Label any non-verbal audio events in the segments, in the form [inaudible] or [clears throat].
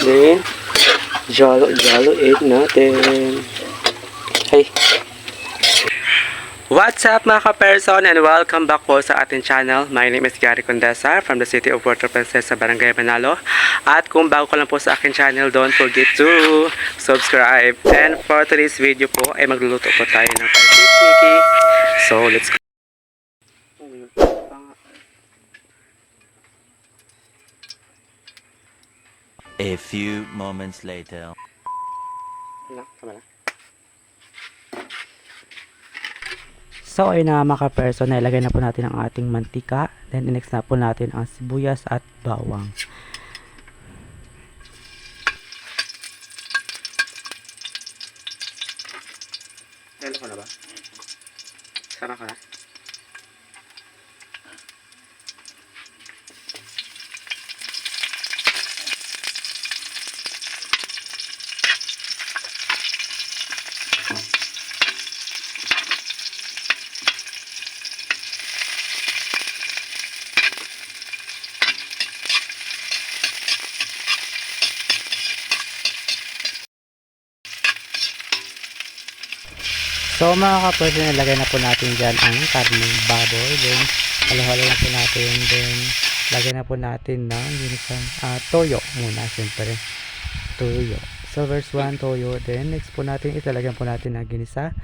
Then, jalo, jalo egg natin. Hey. What's up mga ka-person and welcome back po sa ating channel. My name is Gary Condesa from the city of Puerto Princesa, Barangay Manalo. At kung bago ka lang po sa aking channel, don't forget to subscribe. And for today's video po ay magluluto po tayo ng pancit Mickey. So, let's go. A few moments later. Wala, tama na. So, ayun na mga ka-person, nailagay na po natin ang ating mantika. Then, next na po natin ang sibuyas at bawang. Ko na ba? Sama ka na? So mga ka-person, nilagay na po natin dyan ang karneng baboy. Then, halo-halo na po natin. Then, lagay na po natin ng ginisang ah, toyo muna, siyempre. Toyo. So, verse 1, toyo. Then, next po natin, italagyan po natin ng ginisa.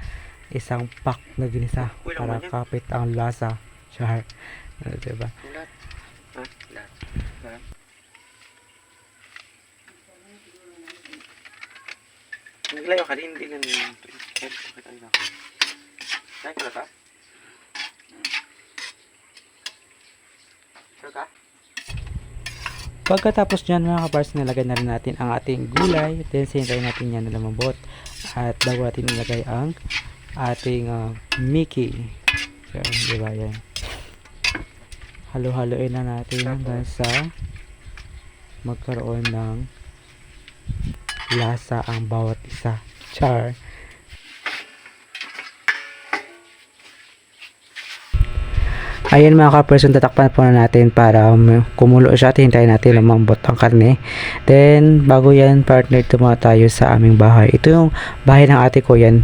Isang pack na ginisa para kapit ang lasa. Char. Uh, diba? Naglayo ka din, hindi lang ko na ka? Sure ka? Pagkatapos dyan mga kapars, nilagay na rin natin ang ating gulay. Then, sinintay natin yan na lumambot. At bago natin nilagay ang ating uh, Mickey. So, di ba yan? Halo-haloin na natin hanggang sa magkaroon ng lasa ang bawat isa. Char. Ayan mga ka-person, tatakpan po na natin para um, kumulo siya at hintayin natin lumambot ang karne. Then, bago yan, partner, tumawa tayo sa aming bahay. Ito yung bahay ng ate ko yan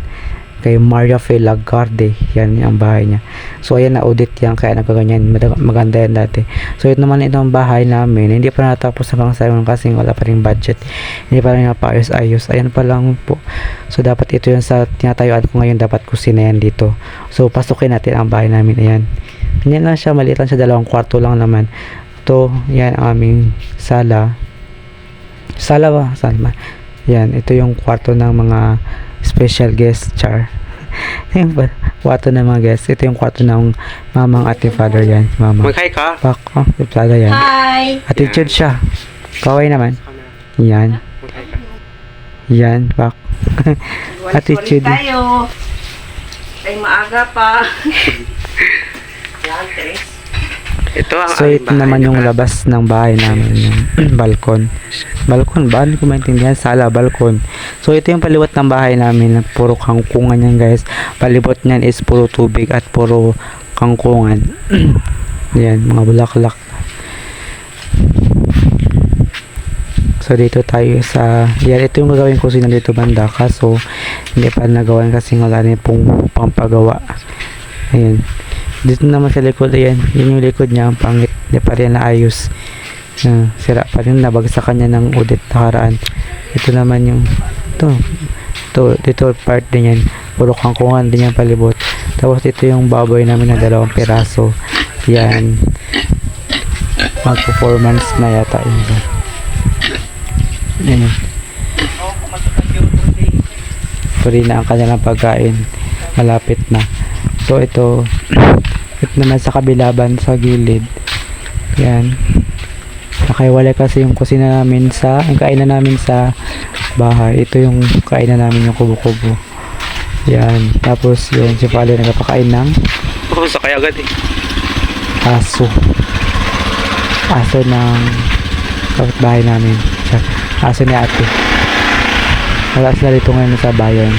kay Maria Fe Lagarde. Yan ang bahay niya. So, ayan na audit yan kaya nagkaganyan. Maganda yan dati. So, ito naman itong bahay namin. Hindi pa natapos sa mga sayon kasi wala pa rin budget. Hindi pa rin napaayos-ayos. Ayan pa lang po. So, dapat ito yung sa tinatayuan ko ngayon. Dapat kusina yan dito. So, pasukin natin ang bahay namin. Ayan. Ganyan lang siya, maliit lang siya, dalawang kwarto lang naman. Ito, yan ang aming sala. Sala ba? Sala. Yan, ito yung kwarto ng mga special guest, char. [laughs] Yung ba- kwarto ng mga guest. Ito yung kwarto ng mamang ate father yan. Mama. Mag-hi ka. Pak, oh, plaga yan. Hi! Attitude siya. Kaway naman. Yan. Mag-hi ka. Yan, pak. [laughs] Attitude. Attitude. tayo. Ay, maaga pa. [laughs] Ito ang So, ito naman yung labas ng bahay namin, yung [clears throat] balkon. Balkon ba? Hindi ko maintindihan. Sala, balkon. So, ito yung paliwat ng bahay namin. Puro kangkungan yan, guys. Palibot niyan is puro tubig at puro kangkungan. [clears throat] yan, mga bulaklak. So, dito tayo sa... Yan, ito yung gagawin ko sino dito banda. Kaso, hindi pa nagawan kasi wala na pong pampagawa. Ayan. Dito naman sa likod, ayan. Yun yung likod niya, ang pangit. Hindi pa rin naayos. Na, sira pa rin. Nabagsakan niya ng udit nakaraan. Ito naman yung, ito. Ito, dito part din yan. Puro kangkungan din yan palibot. Tapos ito yung baboy namin na dalawang piraso. Yan. Mag-performance na yata yun. Yan. Puri na ang kanilang pagkain. Malapit na. So ito, ito naman sa kabilaban sa gilid. Yan. Nakaiwalay kasi yung kusina namin sa, ang kainan namin sa bahay. Ito yung kainan namin yung kubo-kubo. Yan. Tapos yun, si Pali nagpapakain ng Oo, [laughs] sakay agad eh. aso. Aso ng kapitbahay namin. Aso ni ate. Wala sila dito ngayon sa bayan.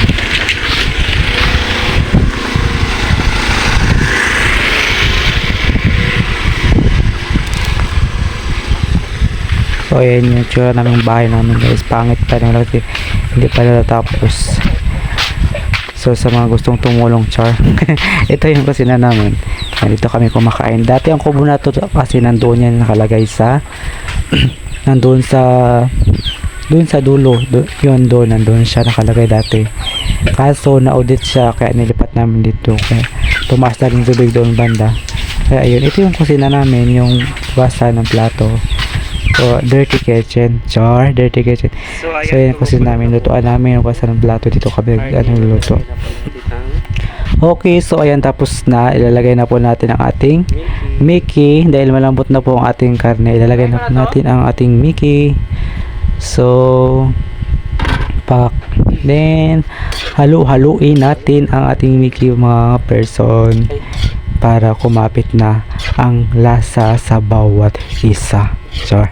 So, ayan yung tsura namin bahay namin guys. Pangit pa rin kasi hindi pa natatapos. So, sa mga gustong tumulong, char. [laughs] ito yung kusina namin. Dito kami kumakain. Dati ang kubo na to kasi nandoon yan nakalagay sa [clears throat] nandoon sa doon sa dulo. Do, yun doon, nandoon siya nakalagay dati. Kaso, na-audit siya kaya nilipat namin dito. Kaya tumaas na rin tubig doon banda. Kaya ayun, ito yung kusina namin, yung basa ng plato. So, dirty kitchen. Char, dirty kitchen. So, yun yung kusina namin. Lutuan namin yung basa ng plato. Dito kami ano, luto. Okay, so ayan tapos na. Ilalagay na po natin ang ating Mickey. Dahil malambot na po ang ating karne. Ilalagay na po natin ang ating Mickey. So, pak. Then, halu-haluin natin ang ating Mickey mga person para kumapit na ang lasa sa bawat isa. Sure.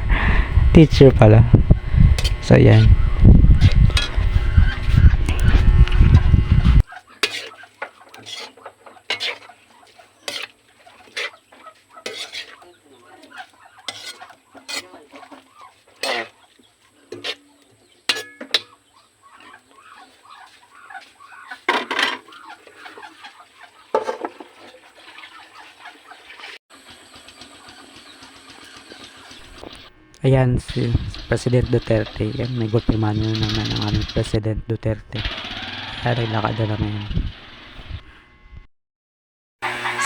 Teacher pala. So, ayan. Ayan si President Duterte. Yan, may good mano na naman ang aming President Duterte. Kaya lakad na naman yun.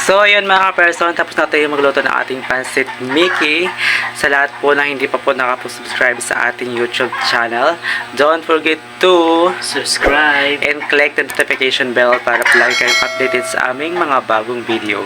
So, ayan mga person, tapos na tayo magluto ng ating pancit Mickey. Sa lahat po na hindi pa po nakapag-subscribe sa ating YouTube channel, don't forget to Subscribe. and click the notification bell para palagi kayong updated sa aming mga bagong video.